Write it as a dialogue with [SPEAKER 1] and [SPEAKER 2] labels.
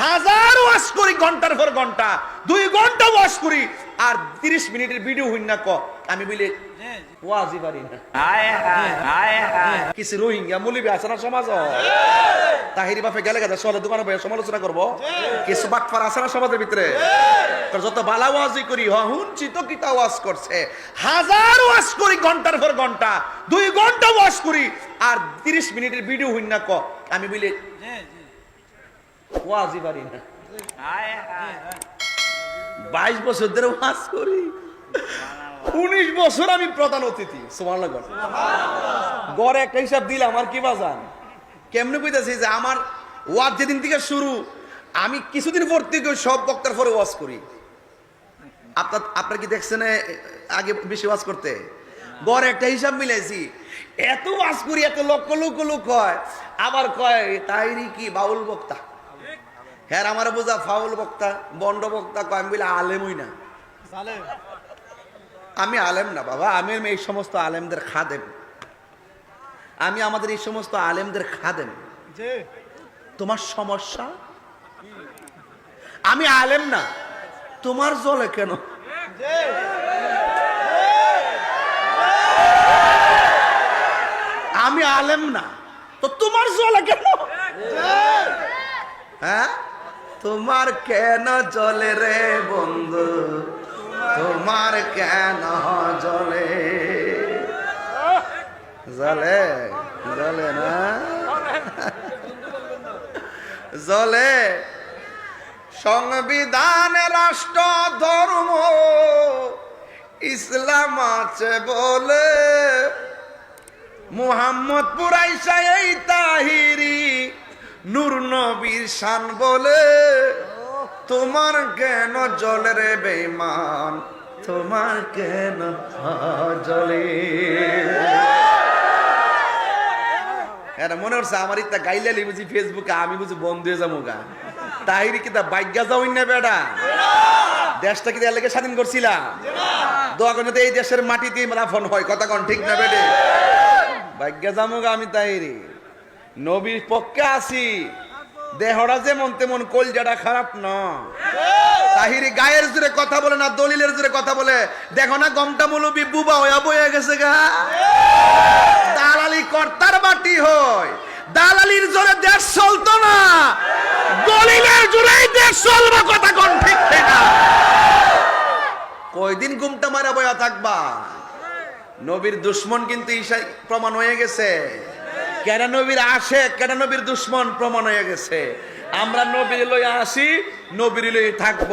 [SPEAKER 1] হাজার ওয়াশ করি ঘণ্টার পর ঘণ্টা দুই ঘণ্টা ওয়াশ করি আর তিরিশ মিনিটের ভিডিও হইন না ক আমি বলি ওয়াজি পারি না। কিছু রোহিঙ্গা মুলিবি আছে না সমাজ? তাহিরি বাপে গেলে গেছে সলে দোকানে বসে সমালোচনা করব। কিছু বাটফার আছে না সমাজের ভিতরে? যত বালা ওয়াজি করি হ হুনছি তো কিতা ওয়াজ করছে? হাজার ওয়াশ করি ঘণ্টার পর ঘণ্টা দুই ঘণ্টা ওয়াশ করি আর তিরিশ মিনিটের ভিডিও হইন না ক আমি বলি ওয়াজি পারি না। বাইশ বছর ধরে ওয়াজ করি। উনিশ বছর আমি প্রধান অতিথি। গড়ে। একটা হিসাব দিলাম আর কি বাজান কেমনে কইতাছি যে আমার ওয়াজ যেদিন থেকে শুরু আমি কিছুদিন পর থেকে সব বক্তার পরে ওয়াজ করি। আপনার আপনার কি দেখছেন আগে বেশি ওয়াজ করতে? গড়ে একটা হিসাব মিলাইছি। এত ওয়াজ করি এত লক্ষ লক্ষ লোক হয়। আবার কয় তাইরি কি বাউল বক্তা? হ্যাঁ আমার বোঝা ফাউল বক্তা বন্ড বক্তা কয় আমি বলে আলেমই না। আমি আলেম না বাবা আমি এই সমস্ত আলেমদের খাদেম। আমি আমাদের এই সমস্ত আলেমদের খাদেম। তোমার সমস্যা? আমি আলেম না তোমার জলে কেন? আমি আলেম না তো তোমার জলে কেন? তোমার কেন জলে রে বন্ধু? তোমার কেন জলে? জলে জলে না? জলে। সংবিধান, রাষ্ট্র, ধর্ম, ইসলাম আছে বলে মুহাম্মদ পুরাইসা এই তাহিরি নূর নবীর শান বলে, তোমার কেন জলে বেমান তোমার কেন জলে? এটা মনে হচ্ছে আমার ইত্যা গাইলে বুঝি ফেসবুকে আমি বুঝি বন্ধ হয়ে যাব গা। তাহিরি কি তা বাইজ্ঞা যাওই না বেটা? দেশটা কি এলাকা স্বাধীন করছিলাম? দোয়া করে এই দেশের মাটিতে রাফন হয়, কথা কন ঠিক না বেটে? ভাগ্যা জামুগা আমি তাইরি নবীর পক্ষে আছি। দেহরা যেমন তেমন কলজাটা খারাপ না। তাহিরি গায়ের জোরে কথা বলে না, দলিলের জোরে কথা বলে। দেখো না, গমটা মৌলবি, বুবা হয়ে বয়ে গেছে গা। দালালি কর্তার বাটি হয়। দালালির জোরে দেশ চলতো না। দলিলের জোরেই দেশ চলবে কথা কোন ঠিক না কয়দিন গুমটা মারা বয়া থাকবা? নবীর দুশ্মন কিন্তু প্রমাণ হয়ে গেছে। কেন নবীর আসে কেন নবীর দুশ্মন প্রমাণ হয়ে গেছে। আমরা নবীর লই আসি, নবীর লই থাকব।